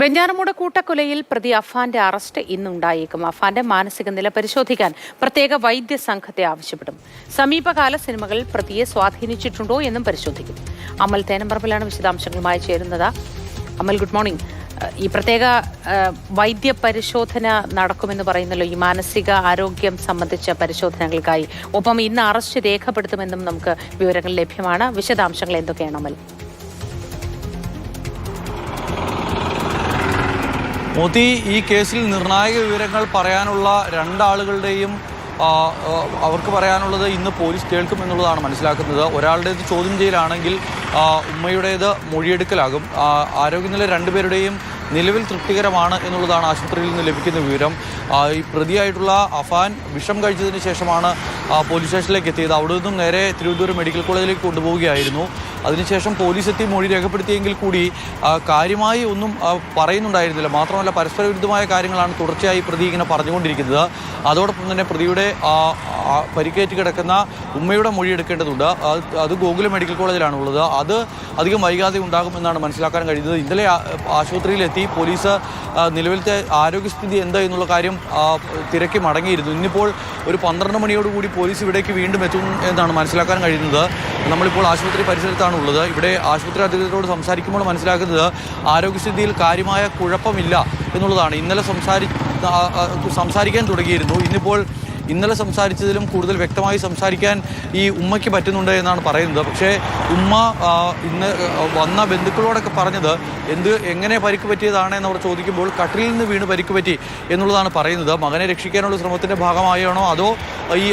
വെഞ്ഞാറമൂട് കൂട്ടക്കൊലയിൽ പ്രതി അഫാന്റെ അറസ്റ്റ് ഇന്നുണ്ടായേക്കും. അഫാന്റെ മാനസിക നില പരിശോധിക്കാൻ പ്രത്യേക വൈദ്യ സംഘത്തെ ആവശ്യപ്പെടും. സമീപകാല സിനിമകളിൽ പ്രതിയെ സ്വാധീനിച്ചിട്ടുണ്ടോ എന്നും പരിശോധിക്കും. അമൽ തേനമ്പറമ്പിലാണ് വിശദാംശങ്ങളുമായി ചേരുന്നത്. Amal good morning. ഈ പ്രത്യേക വൈദ്യ പരിശോധന നടക്കുമെന്ന് പറയുന്നല്ലോ ഈ മാനസിക ആരോഗ്യം സംബന്ധിച്ച പരിശോധനകൾക്കായി. ഒപ്പം ഇന്ന് അറസ്റ്റ് രേഖപ്പെടുത്തുമെന്നും നമുക്ക് വിവരങ്ങൾ ലഭ്യമാണ്. വിശദാംശങ്ങൾ എന്തൊക്കെയാണ് അമൽ? മോദി ഈ കേസിൽ നിർണായക വിവരങ്ങൾ പറയാനുള്ള രണ്ടാളുകളുടെയും അവർക്ക് പറയാനുള്ളത് ഇന്ന് പോലീസ് കേൾക്കുമെന്നുള്ളതാണ് മനസ്സിലാക്കുന്നത്. ഒരാളുടേത് ചോദ്യം ചെയ്യലാണെങ്കിൽ ഉമ്മയുടേത് മൊഴിയെടുക്കലാകും. ആരോഗ്യനില രണ്ടുപേരുടെയും നിലവിൽ തൃപ്തികരമാണ് എന്നുള്ളതാണ് ആശുപത്രിയിൽ നിന്ന് ലഭിക്കുന്ന വിവരം. ഈ പ്രതിയായിട്ടുള്ള അഫാൻ വിഷം കഴിച്ചതിന് ശേഷമാണ് പോലീസ് സ്റ്റേഷനിലേക്ക് എത്തിയത്. അവിടെ നിന്നും നേരെ തിരുവനന്തപുരം മെഡിക്കൽ കോളേജിലേക്ക് കൊണ്ടുപോവുകയായിരുന്നു. അതിനുശേഷം പോലീസ് എത്തി മൊഴി രേഖപ്പെടുത്തിയെങ്കിൽ കൂടി കാര്യമായി ഒന്നും പറയുന്നുണ്ടായിരുന്നില്ല. മാത്രമല്ല പരസ്പര വിരുദ്ധമായ കാര്യങ്ങളാണ് തുടർച്ചയായി പ്രതി ഇങ്ങനെ പറഞ്ഞുകൊണ്ടിരിക്കുന്നത്. അതോടൊപ്പം തന്നെ പ്രതിയുടെ പരിക്കേറ്റ് കിടക്കുന്ന ഉമ്മയുടെ മൊഴി എടുക്കേണ്ടതുണ്ട്. അത് ഗോകുല മെഡിക്കൽ കോളേജിലാണ് ഉള്ളത്. അത് അധികം വൈകാതെ ഉണ്ടാകുമെന്നാണ് മനസ്സിലാക്കാൻ കഴിയുന്നത്. ഇന്നലെ ആശുപത്രിയിലെത്തി പോലീസ് നിലവിലത്തെ ആരോഗ്യസ്ഥിതി എന്താ എന്നുള്ള കാര്യം തിരക്കി മടങ്ങിയിരുന്നു. ഇന്നിപ്പോൾ ഒരു പന്ത്രണ്ട് മണിയോടുകൂടി പോലീസ് ഇവിടേക്ക് വീണ്ടും എത്തും എന്നാണ് മനസ്സിലാക്കാൻ കഴിയുന്നത്. നമ്മളിപ്പോൾ ആശുപത്രി പരിസരത്താണ് ഉള്ളത് ഇവിടെ ആശുപത്രി അധികൃതരോട് സംസാരിക്കുമ്പോൾ മനസ്സിലാക്കുന്നത് ആരോഗ്യസ്ഥിതിയിൽ കാര്യമായ കുഴപ്പമില്ല എന്നുള്ളതാണ്. ഇന്നലെ സംസാരി സംസാരിക്കാൻ തുടങ്ങിയിരുന്നു. ഇന്നിപ്പോൾ ഇന്നലെ സംസാരിച്ചതിലും കൂടുതൽ വ്യക്തമായി സംസാരിക്കാൻ ഈ ഉമ്മയ്ക്ക് പറ്റുന്നുണ്ട് എന്നാണ് പറയുന്നത്. പക്ഷേ ഉമ്മ ഇന്ന് വന്ന ബന്ധുക്കളോടൊക്കെ പറഞ്ഞത് എന്ത് എങ്ങനെ പരിക്ക് പറ്റിയതാണ് എന്നവർ ചോദിക്കുമ്പോൾ കട്ടിലിൽ നിന്ന് വീണ് പരിക്ക് പറ്റി എന്നുള്ളതാണ് പറയുന്നത്. മകനെ രക്ഷിക്കാനുള്ള ശ്രമത്തിന്റെ ഭാഗമായാണോ അതോ ഈ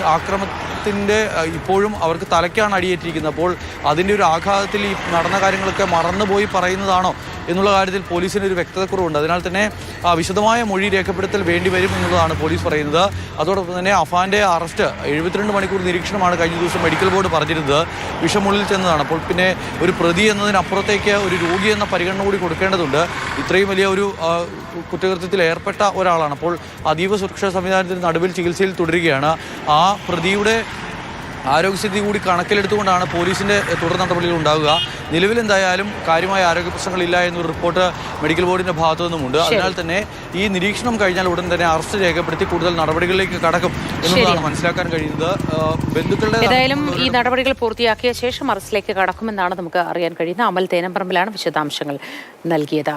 ആക്രമണത്തിന്റെ ഇപ്പോഴും അവർക്ക് തലയ്ക്കാണ് അടിയേറ്റിരിക്കുന്നത് അപ്പോൾ അതിന്റെ ഒരു ആഘാതത്തിൽ ഈ നടന്ന കാര്യങ്ങളൊക്കെ മറന്നുപോയി പറയുന്നതാണോ എന്നുള്ള കാര്യത്തിൽ പോലീസിന് ഒരു വ്യക്തതക്കുറവുണ്ട്. അതിനാൽ തന്നെ വിശദമായ മൊഴി രേഖപ്പെടുത്തൽ വേണ്ടിവരും എന്നുള്ളതാണ് പോലീസ് പറയുന്നത്. അതോടൊപ്പം തന്നെ അഫാന്റെ അറസ്റ്റ് എഴുപത്തിരണ്ട് മണിക്കൂർ നിരീക്ഷണമാണ് കഴിഞ്ഞ ദിവസം മെഡിക്കൽ ബോർഡ് പറഞ്ഞിരുന്നത്. വിഷമുള്ളിൽ ചെന്നതാണ്. അപ്പോൾ പിന്നെ ഒരു പ്രതി എന്നതിനപ്പുറത്തേക്ക് ഒരു രോഗി എന്ന പരിഗണന കൂടി കൊടുക്കേണ്ടതുണ്ട്. ഇത്രയും വലിയ ഒരു കുറ്റകൃത്യത്തിൽ ഏർപ്പെട്ട ഒരാളാണ്. അപ്പോൾ അതീവ സുരക്ഷാ സംവിധാനത്തിന് നടുവിൽ ചികിത്സയിൽ തുടരുകയാണ്. ആ പ്രതിയുടെ ആരോഗ്യസ്ഥിതി കൂടി കണക്കിലെടുത്തുകൊണ്ടാണ് പോലീസിന്റെ തുടർ നടപടികൾ ഉണ്ടാവുക. നിലവിൽ എന്തായാലും കാര്യമായ ആരോഗ്യ പ്രശ്നങ്ങളില്ല എന്നൊരു റിപ്പോർട്ട് മെഡിക്കൽ ബോർഡിന്റെ ഭാഗത്തു നിന്നുമുണ്ട് അതിനാൽ തന്നെ ഈ നിരീക്ഷണം കഴിഞ്ഞാൽ ഉടൻ തന്നെ അറസ്റ്റ് രേഖപ്പെടുത്തി കൂടുതൽ നടപടികളിലേക്ക് കടക്കും എന്നുള്ളതാണ് മനസ്സിലാക്കാൻ കഴിയുന്നത്. ബന്ധുക്കളുടെ ഏതായാലും ഈ നടപടികൾ പൂർത്തിയാക്കിയ ശേഷം അറസ്റ്റിലേക്ക് കടക്കുമെന്നാണ് നമുക്ക് അറിയാൻ കഴിയുന്നത്. അമൽ തേനമ്പറമ്പിലാണ് വിശദാംശങ്ങൾ നൽകിയത്.